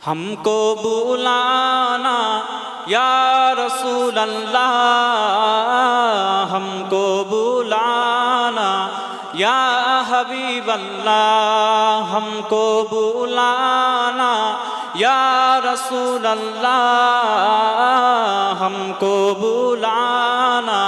हमको बुलाना या रसूल अल्लाह हमको बुलाना या हबीब अल्लाह हमको बुलाना या रसूल अल्लाह हमको बुलाना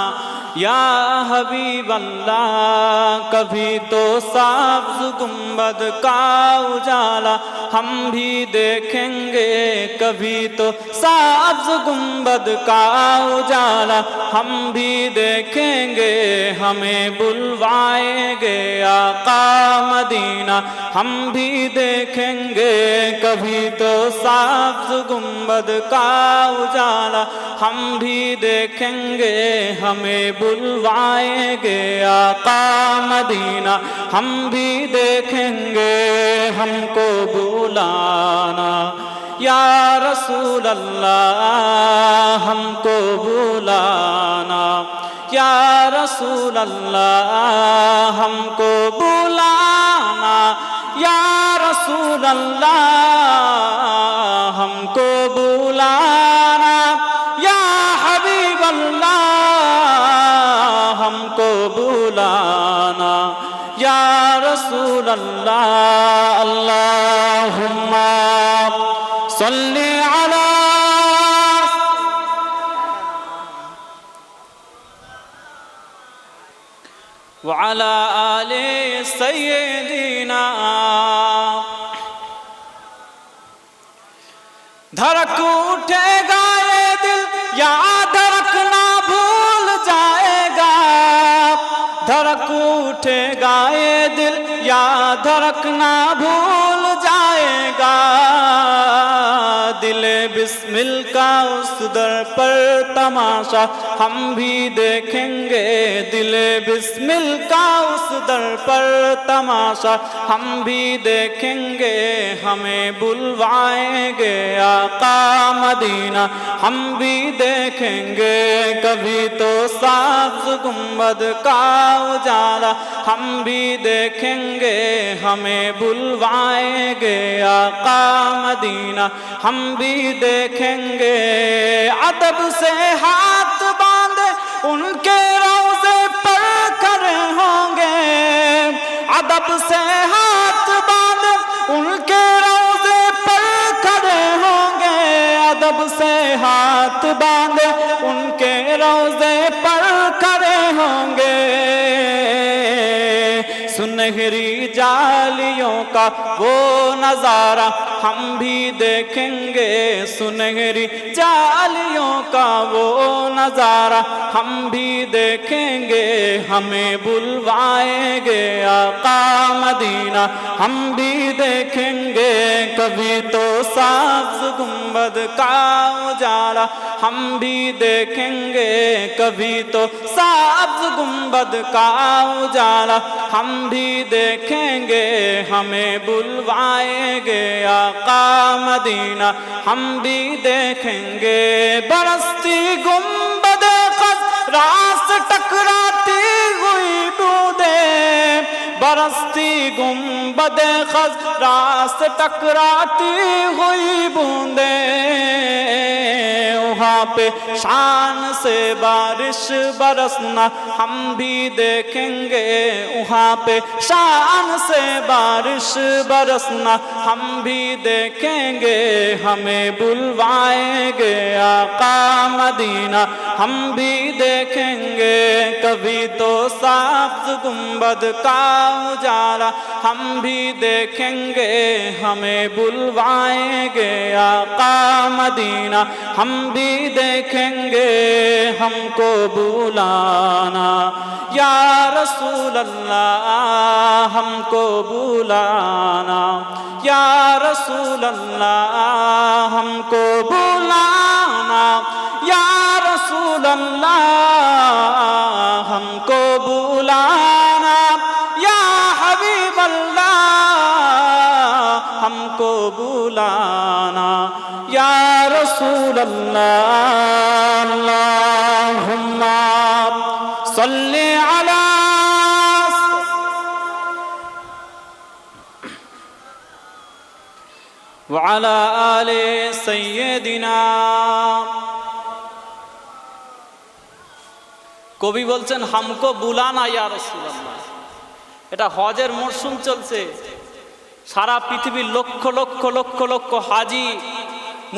یا حبیب اللہ، کبھی تو صاف گنبد کا اجالا، ہم بھی دیکھیں گے، کبھی تو سبز گنبد کا اجالا، ہم بھی دیکھیں گے، ہمیں بلوائیں گے آقا مدینہ، ہم بھی دیکھیں گے۔ کبھی تو سبز گنبد کا اجالا، ہم بھی دیکھیں گے، ہمیں بلوائیں گے آقا مدینہ۔ ہم بھی دیکھیں گے، ہم کو بلانا یا رسول اللہ ہم کو بلانا یا رسول اللہ ہم کو بلانا یا رسول اللہ ہم کو بلانا یا حبیب اللہ ہم کو بلانا یا رسول اللہ اللہ صل على وعلى آل سيدنا دھڑک اٹھے گا یہ دل یا دھڑکنا بھول جائے گا دھڑک اٹھے گا یہ دل یا دھڑکنا بھول دل بسمل کا اس در پر تماشا ہم بھی دیکھیں گے دل بسمل کا اس در پر تماشا ہم بھی دیکھیں گے ہمیں بلوائیں گے آقا مدینہ ہم بھی دیکھیں گے کبھی تو ساز گنبد کا اجالا ہم بھی دیکھیں گے ہمیں بلوائیں گے آقا مدینہ ہم हम भी देखेंगे अदब से हाथ बांधे उनके بھائیوں کا وہ نظارہ ہم بھی دیکھیں گے سنہری جالیوں کا وہ نظارہ ہم بھی دیکھیں گے، ہمیں بلوائیں گے آقا مدینہ۔ ہم بھی دیکھیں گے، کبھی تو سبز گنبد کا اجالا ہم بھی دیکھیں گے، کبھی تو سبز گنبد کا اجالا ہم بھی دیکھیں گے، ہمیں بلوائیں گے آقا مدینہ۔ ہم بھی دیکھیں گے، برستی گمبد रास टकराती हुई बूंदे برستی گنبد خز، راست ٹکراتی ہوئی بوندیں۔ وہاں پہ شان سے بارش برسنا ہم بھی دیکھیں گے۔ وہاں پہ شان سے بارش برسنا ہم بھی دیکھیں گے۔ ہمیں بلوائیں گے آقا مدینہ، ہم بھی دیکھیں گے۔ کبھی تو ساخت گنبد کا उजाला हम भी देखेंगे हमें बुलवाएंगे आका मदीना हम भी देखेंगे हमको बुलाना या रसूल अल्लाह हमको बुलाना या रसूल अल्लाह हमको बुलाना या रसूल अल्लाह وعلى آل سيدنا কবি বলছেন, হামকো বুলানা ইয়া রসুল্লাহ এটা হজের মরশুম চলছে। সারা পৃথিবীর লক্ষ লক্ষ লক্ষ লক্ষ হাজি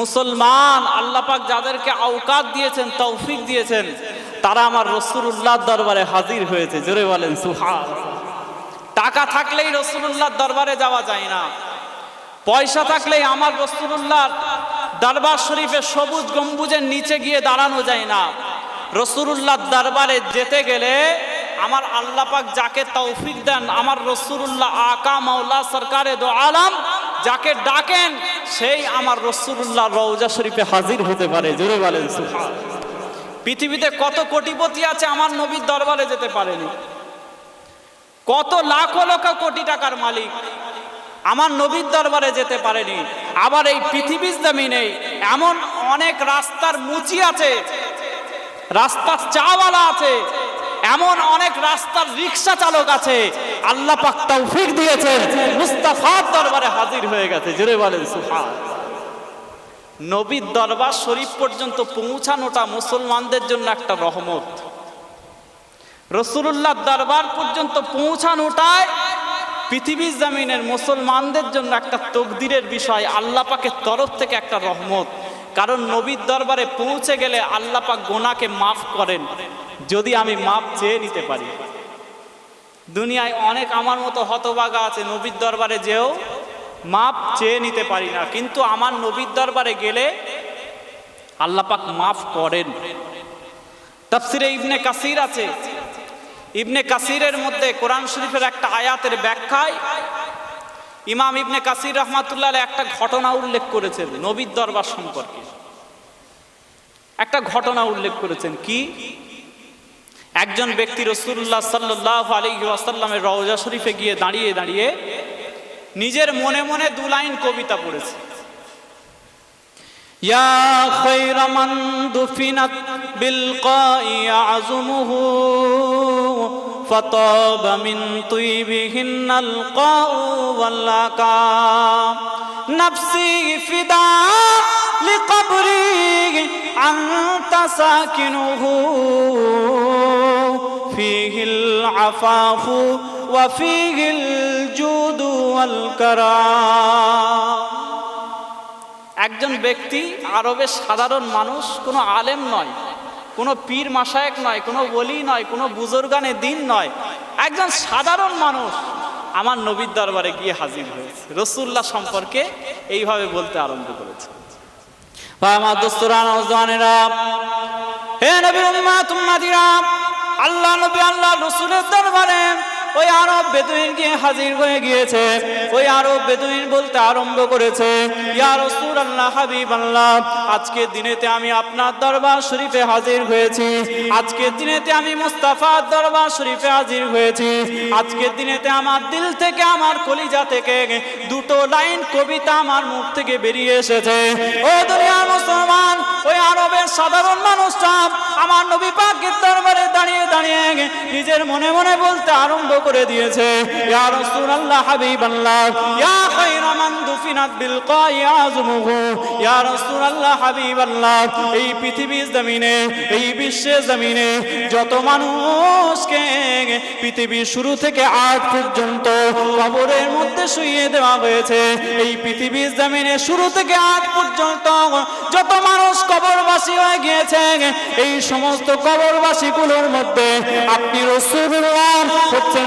মুসলমান, আল্লাহ পাক যাদেরকে আওকাত দিয়েছেন, তৌফিক দিয়েছেন, তারা আমার রসুল্লাহর দরবারে হাজির হয়েছে। জোরে বলেন সুহা টাকা থাকলেই রসুল্লাহর দরবারে যাওয়া যায় না। পয়সা থাকলেই আমার রসুল্লাহর দরবার শরীফে সবুজ গম্বুজের নিচে গিয়ে দাঁড়ানো যায় না। রসুল্লাহর দরবারে যেতে গেলে আমার আল্লাহ পাক যাকে তৌফিক দেন, আমার রসুল্লাহ আকা মাওলা সরকারে দো আলম, যাকে ডাকেন সেই আমার রসুল্লাহ রওজা শরীফে হাজির হতে পারে, জোরে বলেন পৃথিবীতে কত কোটিপতি আছে আমার নবীর দরবারে যেতে পারেনি। কত লাখ লক্ষ কোটি টাকার মালিক আমার নবীর দরবারে যেতে পারেনি। আবার এই পৃথিবীর জমিনে এমন অনেক রাস্তার মুচি আছে, রাস্তার চাওয়ালা আছে এমন অনেক রাস্তার রিক্সা চালক আছে, আল্লাহ পাক তৌফিক দিয়েছেন। মুস্তাফার দরবারে হাজির হয়ে গেছে, জোরে বলেন সুফান নবীর দরবার শরীফ পর্যন্ত পৌঁছানোটা মুসলমানদের জন্য একটা রহমত। রসুল্লাহ দরবার পর্যন্ত পৌঁছানোটায় পৃথিবীর জামিনের মুসলমানদের জন্য একটা তকদিরের বিষয়, আল্লাহ পাকের তরফ থেকে একটা রহমত। কারণ নবীর দরবারে পৌঁছে গেলে আল্লাহ পাক গোনাকে মাফ করেন, যদি আমি মাপ চেয়ে নিতে পারি। দুনিয়ায় অনেক আমার মতো হতবাগা আছে, নবীর দরবারে যেও মাপ চেয়ে নিতে পারি না। কিন্তু আমার নবীর দরবারে গেলে আল্লাপাক মাফ করেন। তাফসিরে ইবনে কাসির আছে। ইবনে কাসিরের মধ্যে কোরআন শরীফের একটা আয়াতের ব্যাখ্যায় ইমাম ইবনে কাসির রহমাতুল্লাহ একটা ঘটনা উল্লেখ করেছেন নবীর দরবার সম্পর্কে। একটা ঘটনা উল্লেখ করেছেন কি? একজন ব্যক্তি রসুল্লাহ সাল্লাহ আলী আসাল্লামের রওজা শরীফে গিয়ে দাঁড়িয়ে দাঁড়িয়ে নিজের মনে মনে দু লাইন কবিতা পড়েছে। يا خير من دفنت بالقاء يعزمه فطاب من طيبهن القاء واللقاء نفسي فداء لقبري أنت ساكنه فيه العفاف وفيه الجود والكرام একজন ব্যক্তি আরবের সাধারণ মানুষ, কোনো আলেম নয়, কোনো পীর মাসায়েক নয়, কোনো বলি নয়, কোনো বুজুর্গানে দিন নয়, একজন সাধারণ মানুষ আমার নবীর দরবারে গিয়ে হাজির হয়েছে। রসুল্লাহ সম্পর্কে এইভাবে বলতে আরম্ভ করেছে। আল্লাহ নবী, আল্লাহ রসুলের দরবারে ওই আরব বেদুইন গিয়ে হাজির হয়ে গিয়েছে। ওই আরব বেদুইন বলতে আরম্ভ করেছে, ইয়া আজকের দিনেতে আমি আপনার দরবার শরীফে হাজির হয়েছি। আজকের দিনেতে আমি মুস্তাফার দরবার শরীফে হাজির হয়েছি। আজকের দিনেতে আমার দিল থেকে, আমার কলিজা থেকে দুটো লাইন কবিতা আমার মুখ থেকে বেরিয়ে এসেছে। ও দুনিয়ার মুসলমান, ওই আরবের সাধারণ মানুষটা আমার নবী পাকের দরবারে দাঁড়িয়ে দাঁড়িয়ে নিজের মনে মনে বলতে আরম্ভ করে দিয়েছে। ইয়া রাসূলুল্লাহ, হাবিবাল্লাহ। ইয়া খায়রা মান দুফিনাত বিল কায়াজমুহু ইয়া রাসূলুল্লাহ, হাবিবাল্লাহ। এই পৃথিবীর জমিনে, এই বিশ্বের জমিনে যত মানুষকে পৃথিবীর শুরু থেকে আজ পর্যন্ত কবরের মধ্যে শুইয়ে দেওয়া হয়েছে, এই পৃথিবীর জমিনে শুরু থেকে আজ পর্যন্ত যত মানুষ কবরবাসী হয়ে গিয়েছে, এই সমস্ত কবরবাসীগুলোর মধ্যে আপনি রসুল্লাহ হচ্ছেন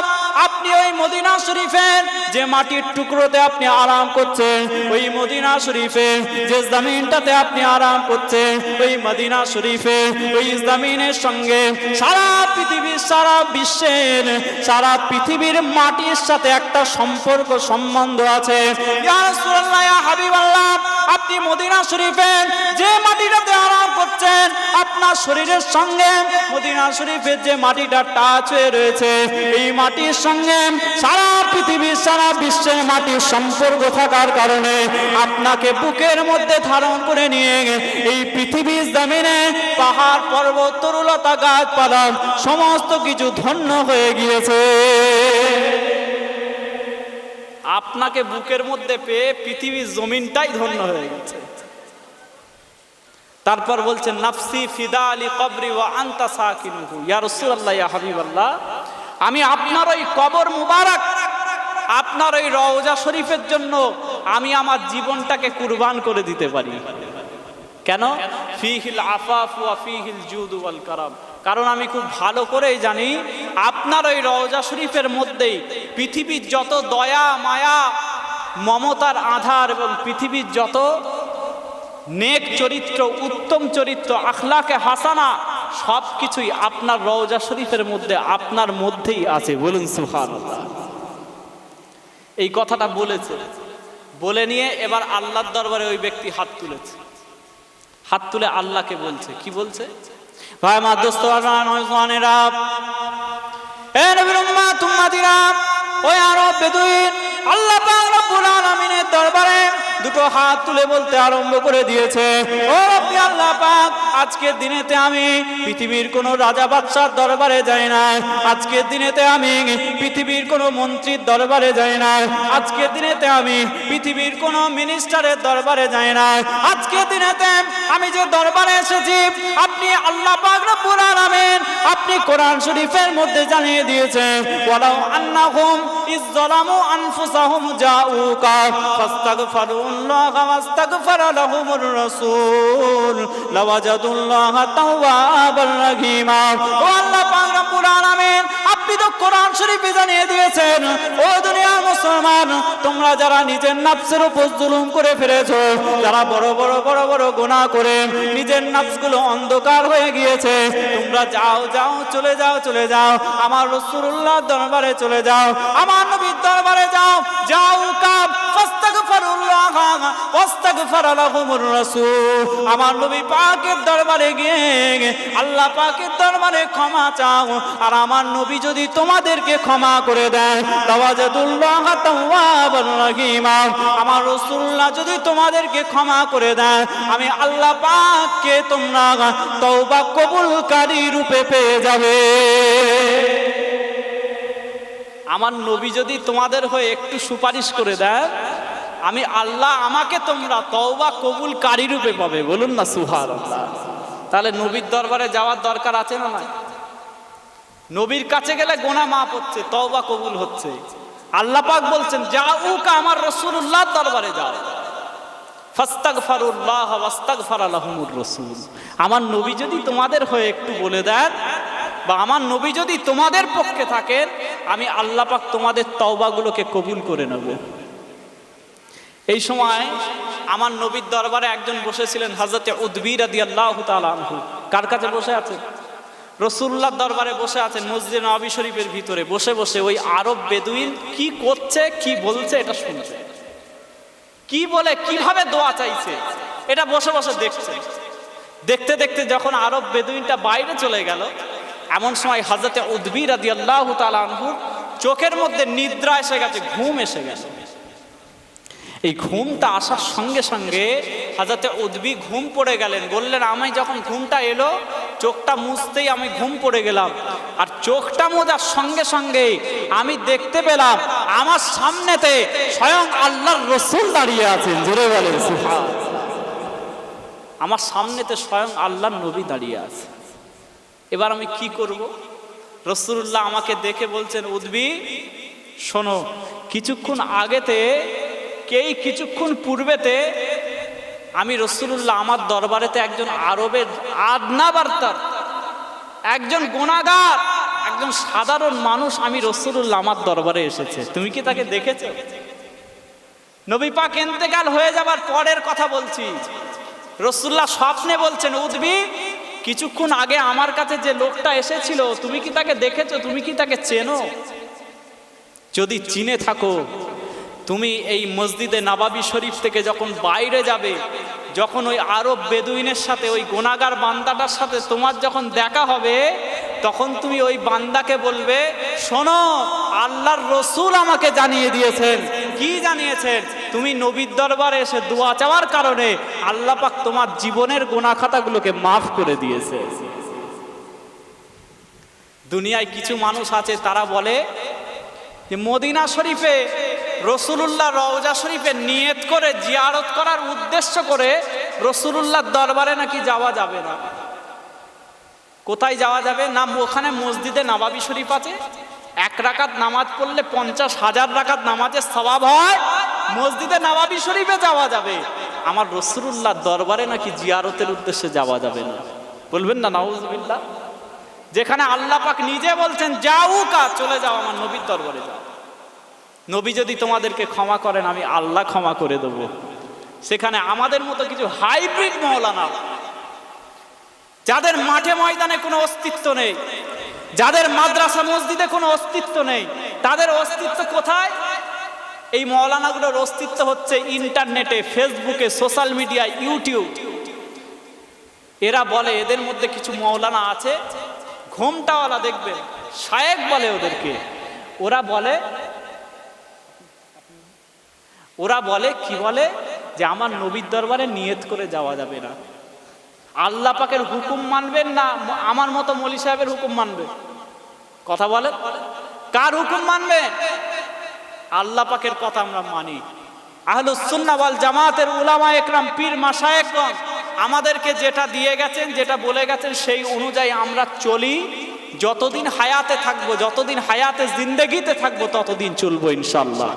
আপনি ওই মদিনা শরীফের যে মাটির টুকরোতে আপনি আরাম করছেন, ওই মদিনা শরীফে যে জমিনটাতে আপনি আরাম করছেন, ওই মদিনা শরীফে, ওই জমিনের সঙ্গে সারা পৃথিবীর, সারা বিশ্বের, সারা পৃথিবীর মাটির সাথে একটা সম্পর্ক, সম্বন্ধ আছে। আপনি মদিনা শরীফের যে মাটিটাতে আরাম করছেন আপনার শরীরের সঙ্গে মদিনা শরীফের যে মাটিটা টাচ হয়ে রয়েছে, এই মাটির সঙ্গে সারা পৃথিবীর সারা বিশ্বের মাটির সম্পর্ক থাকার কারণে আপনাকে বুকের মধ্যে ধারণ করে নিয়ে এই পৃথিবীর জমিনে পাহাড় পর্বত, তরুলতা গাছপালা সমস্ত কিছু ধন্য হয়ে গিয়েছে। আপনাকে বুকের মধ্যে পেয়ে পৃথিবীর জমিনটাই ধন্য হয়ে গেছে তারপর বলছেন নাফসি ফিদা আলী কবরি ও আন্তা সাকিনুহু। ইয়া রাসূলুল্লাহ, ইয়া হাবিবাল্লাহ, আমি আপনার ওই কবর মুবারক, আপনার ওই রওজা শরীফের জন্য আমি আমার জীবনটাকে কুরবান করে দিতে পারি। কেন? ফিহিল আফাফ ওয়া ফিহিল জুদ ওয়াল কারাম। কারণ আমি খুব ভালো করেই জানি, আপনার ওই রওজা শরীফের মধ্যেই পৃথিবীর যত দয়া, মায়া, মমতার আধার এবং পৃথিবীর যত নেক চরিত্র, উত্তম চরিত্র, আখলাকে হাসানা সব কিছুই আপনার রওজা শরীফের মধ্যে, আপনার মধ্যেই আছে। বলুন সুহান এই কথাটা বলেছে। বলে নিয়ে এবার আল্লাহর দরবারে ওই ব্যক্তি হাত তুলেছে। হাত তুলে আল্লাহকে বলছে। কি বলছে? ভাই মা দোস্ত আল্লাহ দরবারে দুটো হাত তুলে বলতে আরম্ভ করে দিয়েছে। ও রব্বি আল্লাহ পাক, আজকের দিনেতে আমি পৃথিবীর কোনো রাজা বাদশার দরবারে যাই না। আজকের দিনেতে আমি পৃথিবীর কোনো মন্ত্রীর দরবারে যাই না। আজকের দিনেতে আমি পৃথিবীর কোনো মিনিস্টারের দরবারে যাই না। আজকের দিনেতে আমি যে দরবারে এসেছি, আপনি আল্লাহ পাক রব্বুল আলামিন আপনি কোরআন শরীফের মধ্যে জানিয়ে দিয়েছেন ওয়ালাউ আন্নাহুম ইযলামু আনফুসাহুম জাউকা ফাস্তাগফিরুল্লাহ ওয়াস্তাগফারা লাহুমুর রাসূল। লাওয়াজাদুল্লাহ তাওয়াবার রহিমা। ও আল্লাহ পাক রব্বুল আলামিন আপনি তো কোরআন জানিয়ে দিয়েছেন, ও দুনিয়ার মুসলমান, তোমরা যারা নিজের নাফসের উপর জুলুম করে ফেলেছো, যারা বড় বড় বড় বড় করে নিজের নাফসগুলো অন্ধকার হয়ে গিয়েছে, তোমরা যাও যাও, চলে যাও চলে যাও, আমার রাসূলুল্লাহ দরবারে চলে যাও, আমার নবীর দরবারে যাও যাও আমার নবী পাকের দরবারে গিয়ে, আল্লাহ পাকের দরবারে ক্ষমা চাও, আর আমার নবী যদি তোমাদেরকে ক্ষমা করে রহিম আমার যদি তোমাদেরকে ক্ষমা করে আমি আল্লাহ পাককে তোমরা তওবা কবুলকারী রূপে পেয়ে যাবে। আমার নবী যদি তোমাদের হয়ে একটু সুপারিশ করে দেয়, আমি আল্লাহ আমাকে তোমরা তওবা কবুলকারী রূপে পাবে। বলুন না সুহার তাহলে নবীর দরবারে যাওয়ার দরকার আছে না নাই? নবীর কাছে গেলে গোনা মাপ হচ্ছে, তওবা কবুল হচ্ছে। আল্লাহ পাক বলছেন যাউকা আমার রাসূলুল্লাহর দরবারে যাও। আমার নবী যদি তোমাদের হয়ে একটু বলে দেন, বা আমার নবী যদি তোমাদের পক্ষে থাকেন, আমি আল্লাহ পাক তোমাদের তওবাগুলোকে কবুল করে নেব। এই সময় আমার নবীর দরবারে একজন বসেছিলেন হজরতে উদ্বির আদি আল্লাহ কার কাছে বসে আছেন রসুল্লাহ দরবারে বসে আছেন মসজিদ নবী শরীফের ভিতরে। বসে বসে ওই আরব বেদুইন কি করছে, কি বলছে এটা শুনছে। কি বলে, কীভাবে দোয়া চাইছে, এটা বসে বসে দেখছে। দেখতে দেখতে যখন আরব বেদুইনটা বাইরে চলে গেল, এমন সময় হজরতে উদ্বির আদি আল্লাহ আনহুর চোখের মধ্যে নিদ্রা এসে গেছে, ঘুম এসে গেছে। এই ঘুমটা আসার সঙ্গে সঙ্গে হাজাতে উদ্বি ঘুম পড়ে গেলেন, বললেন, আমায় যখন ঘুমটা এলো চোখটা মুছতেই আমি ঘুম পড়ে গেলাম। আর চোখটা মোজার সঙ্গে সঙ্গে আমি দেখতে পেলাম, আমার সামনেতে স্বয়ং আল্লাহর রসুল দাঁড়িয়ে আছেন। জোরে বলেন আমার সামনেতে স্বয়ং আল্লাহর নবী দাঁড়িয়ে আছে। এবার আমি কি করব? রসুল্লাহ আমাকে দেখে বলছেন, উদ্বি, শোনো, কিছুক্ষণ আগেতে, কেই কিছুক্ষণ পূর্বেতে আমি রসুল্লাহ আমার দরবারেতে একজন আরবের আদনা বার্তার একজন গোনাগার একজন সাধারণ মানুষ আমি রসুল্লাহ আমার দরবারে এসেছে। তুমি কি তাকে দেখেছ? নবী পাক এন্তেকাল হয়ে যাবার পরের কথা বলছি। রসুল্লাহ স্বপ্নে বলছেন, উদ্বি, কিছুক্ষণ আগে আমার কাছে যে লোকটা এসেছিল, তুমি কি তাকে দেখেছ? তুমি কি তাকে চেনো? যদি চিনে থাকো তুমি এই মসজিদে নাবাবি শরীফ থেকে যখন বাইরে যাবে, যখন ওই আরব বেদুইনের সাথে, ওই গোনাগার বান্দাটার সাথে তোমার যখন দেখা হবে, তখন তুমি ওই বান্দাকে বলবে, শোনো, আল্লাহর রসুল আমাকে জানিয়ে দিয়েছেন। কি জানিয়েছেন? তুমি নবীর দরবারে এসে দোয়া চাওয়ার কারণে আল্লাহ পাক তোমার জীবনের গোনা খাতাগুলোকে মাফ করে দিয়েছে। দুনিয়ায় কিছু মানুষ আছে, তারা বলে যে মদিনা শরীফে রসুলুল্লাহ রওজা শরীফে নিয়ত করে, জিয়ারত করার উদ্দেশ্য করে রসুলুল্লাহর দরবারে নাকি যাওয়া যাবে না। কোথায় যাওয়া যাবে? না, ওখানে মসজিদে নবাবি শরীফ আছে। এক রাকাত নামাজ পড়লে পঞ্চাশ হাজার রাকাত নামাজের স্বভাব হয়। মসজিদে নবাবি শরীফে যাওয়া যাবে। আমার রসুলুল্লাহর দরবারে নাকি জিয়ারতের উদ্দেশ্যে যাওয়া যাবে না। বলবেন না, নাউজবিল্লাহ। যেখানে আল্লাহ পাক নিজে বলছেন যাও কা চলে যাও আমার নবীর দরবারে যাও। নবী যদি তোমাদেরকে ক্ষমা করেন, আমি আল্লাহ ক্ষমা করে দেব। সেখানে আমাদের মতো কিছু হাইব্রিড মৌলানা যাদের মাঠে ময়দানে কোনো অস্তিত্ব নেই, যাদের মাদ্রাসা মসজিদে কোনো অস্তিত্ব নেই, তাদের অস্তিত্ব কোথায়? এই মৌলানাগুলোর অস্তিত্ব হচ্ছে ইন্টারনেটে, ফেসবুকে, সোশ্যাল মিডিয়া, ইউটিউব। এরা বলে এদের মধ্যে কিছু মৌলানা আছে, ঘোমটাওয়ালা দেখবে, শায়েক বলে ওদেরকে। ওরা বলে ওরা বলে, কি বলে? যে আমার নবীর দরবারে নিয়ত করে যাওয়া যাবে না। আল্লাহ পাকের হুকুম মানবেন না, আমার মতো মলি সাহেবের হুকুম মানবে। কথা বলে? কার হুকুম মানবে? আল্লাহ পাকের কথা আমরা মানি। আহলুসুন্না ওয়াল জামাতের উলামা একরাম, পীর মাশায়েকগণ আমাদেরকে যেটা দিয়ে গেছেন, যেটা বলে গেছেন, সেই অনুযায়ী আমরা চলি। যতদিন হায়াতে থাকব, যতদিন হায়াতে জিন্দেগিতে থাকব, ততদিন চলবো ইনশাল্লাহ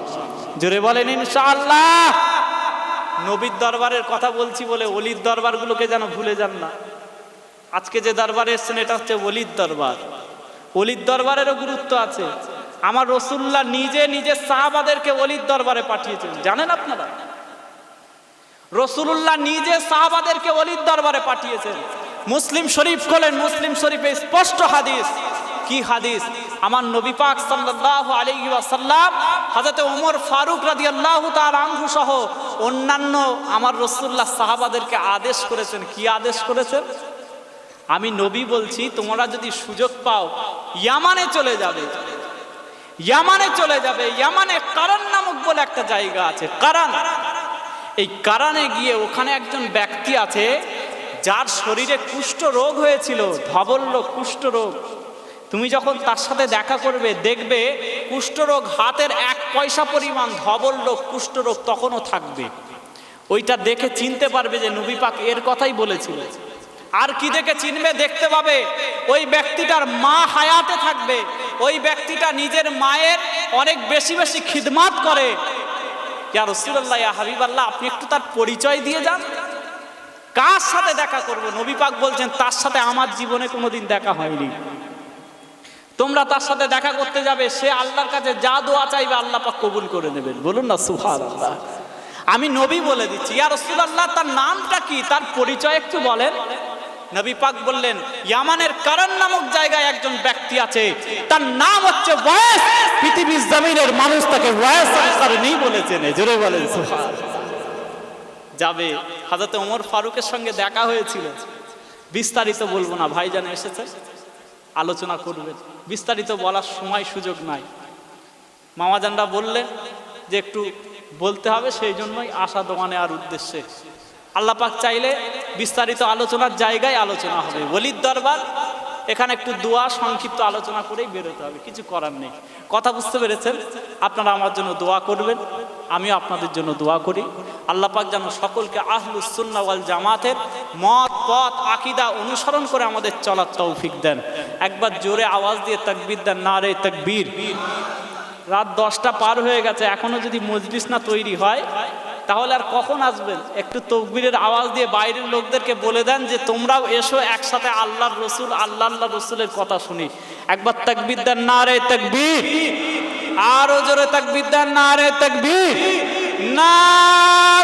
জোরে বলেন ইনশাআল্লাহ। নবীর দরবারের কথা বলছি বলে অলির দরবারগুলোকে যেন ভুলে যান না। আজকে যে দরবারে এসছেন, এটা হচ্ছে অলির দরবার। অলির দরবারেরও গুরুত্ব আছে। আমার রসুল্লাহ নিজে নিজে সাহাবাদেরকে অলির দরবারে পাঠিয়েছেন। জানেন আপনারা? রসুল্লাহ নিজে সাহাবাদেরকে অলির দরবারে পাঠিয়েছেন। মুসলিম শরীফ খোলেন, মুসলিম শরীফে স্পষ্ট হাদিস। কি হাদিস? আমার নবী পাক সাল্লাল্লাহু আলাইহি ওয়াসাল্লাম, হযরত ওমর ফারুক রাদিয়াল্লাহু তাআলা আনহু সহ অন্যান্য আমার রাসূলুল্লাহ সাহাবাদেরকে আদেশ করেছেন। কি আদেশ করেছেন? আমি নবী বলছি, তোমরা যদি সুযোগ পাও, ইয়ামানে চলে যাবে। ইয়ামানে চলে যাবে। ইয়ামানে কারান নামক বলে একটা জায়গা আছে। কারান। এই কারানে গিয়ে ওখানে একজন ব্যক্তি আছে, যার শরীরে কুষ্ঠ রোগ হয়েছিল ধবল্য কুষ্ঠ রোগ তুমি যখন তার সাথে দেখা করবে, দেখবে কুষ্ঠরোগ হাতের এক পয়সা পরিমাণ ধবল্য কুষ্ঠরোগ তখনও থাকবে। ওইটা দেখে চিনতে পারবে যে নবী পাক এর কথাই বলেছিল। আর কি দেখে চিনবে দেখতে পাবে, ওই ব্যক্তিটার মা হায়াতে থাকবে, ওই ব্যক্তিটা নিজের মায়ের অনেক বেশি বেশি খিদমাত করে। ইয়া রসুল্লাহ ইয়া হাবিব আল্লাহ আপনি একটু তার পরিচয় দিয়ে যান। কার সাথে দেখা করব? নবী পাক বলছেন, তার সাথে আমার জীবনে কোনোদিন দেখা হয়নি। তোমরা তার সাথে দেখা করতে যাবে, সে আল্লাহর কাছে যা দোয়া চাইবে আল্লাহ পাক কবুল করে নেবেন। বলুন না সুহার আমি নবী বলে দিচ্ছি, ইয়া রসুল আল্লাহ তার নামটা কি? তার পরিচয় একটু বলেন। নবী পাক বললেন, ইয়ামানের কারণ নামক জায়গায় একজন ব্যক্তি আছে, তার নাম হচ্ছে ওয়াস পৃথিবীর জমিনের মানুষ তাকে ওয়াস নেই বলেছেন জোরে বলেন যাবে হাজরতে ওমর ফারুকের সঙ্গে দেখা হয়েছিল। বিস্তারিত বলব না, ভাইজান এসেছে। আলোচনা করবেন বিস্তারিত বলার সময় সুযোগ নাই। মামাজানরা বললে যে একটু বলতে হবে, সেই জন্যই আশা দোকানে আর উদ্দেশ্যে। আল্লাপাক চাইলে বিস্তারিত আলোচনার জায়গায় আলোচনা হবে। বলির দরবার এখানে একটু দোয়া, সংক্ষিপ্ত আলোচনা করেই বেরোতে হবে, কিছু করার নেই। কথা বুঝতে পেরেছেন? আপনারা আমার জন্য দোয়া করবেন, আমিও আপনাদের জন্য দোয়া করি। আল্লাহ পাক যেন সকলকে আহলুস সুন্নাহ ওয়াল জামাতের মত, পথ, আকিদা অনুসরণ করে আমাদের চলার তৌফিক দেন। একবার জোরে আওয়াজ দিয়ে তাকবীর দেন না রে তাকবীর। রাত দশটা পার হয়ে গেছে এখনও যদি মজলিস না তৈরি হয় তাহলে আর কখন আসবেন? একটু তকবীরের আওয়াজ দিয়ে বাইরের লোকদেরকে বলে দেন যে তোমরাও এসো একসাথে আল্লাহর রসুল, আল্লাহ আল্লাহ রসুলের কথা শুনি। একবার তাকবীর দেন, না রে তাকবীর। আরও জোরে তাকবীর দেন, না রে তাকবীর। না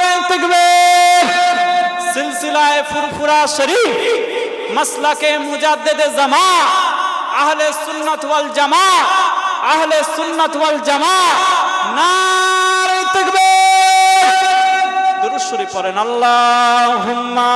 রে তাকবীর। সিলসিলায় ফুরফুরা শরীফ, মাসলাকে মুজাদ্দেদে জামা, আহলে সুন্নাত ওয়াল জামা, আহলে সুন্নাত ওয়াল জামা দরুদ শরীফ পড়েন আল্লাহুম্মা